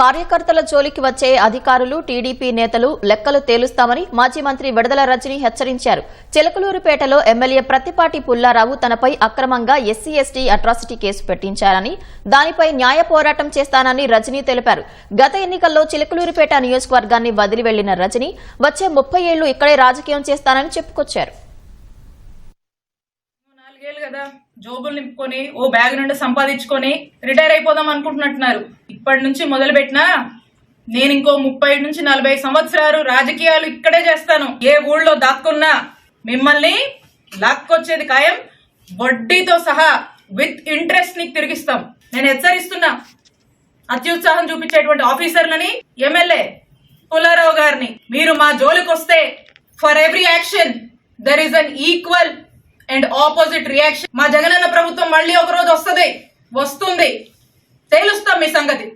కార్యకర్తల జోలికి వచ్చే అధికారులు టీడీపీ నేతలు లెక్కలు తేలుస్తామని మాజీ మంత్రి విడదల రజని హెచ్చరించారు. చిలకలూరుపేటలో ఎమ్మెల్యే ప్రత్తిపాటి పుల్లారావు తనపై అక్రమంగా ఎస్సీ ఎస్టీ అట్రాసిటీ కేసు పెట్టించారని దానిపై న్యాయ పోరాటం చేస్తానని రజని తెలిపారు. గత ఎన్నికల్లో చిలకలూరుపేట నియోజకవర్గాన్ని వదిలి వెళ్ళిన రజని వచ్చే ముప్పై ఏళ్ళు ఇక్కడే రాజకీయం చేస్తానని చెప్పుకొచ్చారు. కదా జోబులు నింపుకొని ఓ బ్యాగ్ నుండి సంపాదించుకొని రిటైర్ అయిపోదాం అనుకుంటున్నట్టున్నారు. ఇప్పటి నుంచి మొదలుపెట్టినా నేను ఇంకో ముప్పై నుంచి నలభై సంవత్సరాలు రాజకీయాలు ఇక్కడే చేస్తాను. ఏ ఊళ్ళో దాక్కున్నా మిమ్మల్ని లాక్కొచ్చేది ఖాయం వడ్డీతో సహా విత్ ఇంట్రెస్ట్ నీకు తిరిగిస్తాం. నేను హెచ్చరిస్తున్నా. అత్యుత్సాహం చూపించేటువంటి ఆఫీసర్లని ఎమ్మెల్యే పుల్లారావు గారిని. మీరు మా జోలికి వస్తే for every action there is an equal and opposite reaction మా జగనన్న ప్రభుత్వం మళ్ళీ ఒక రోజు వస్తుంది. వస్తుంది. తేలుస్తాం మీ సంగతి.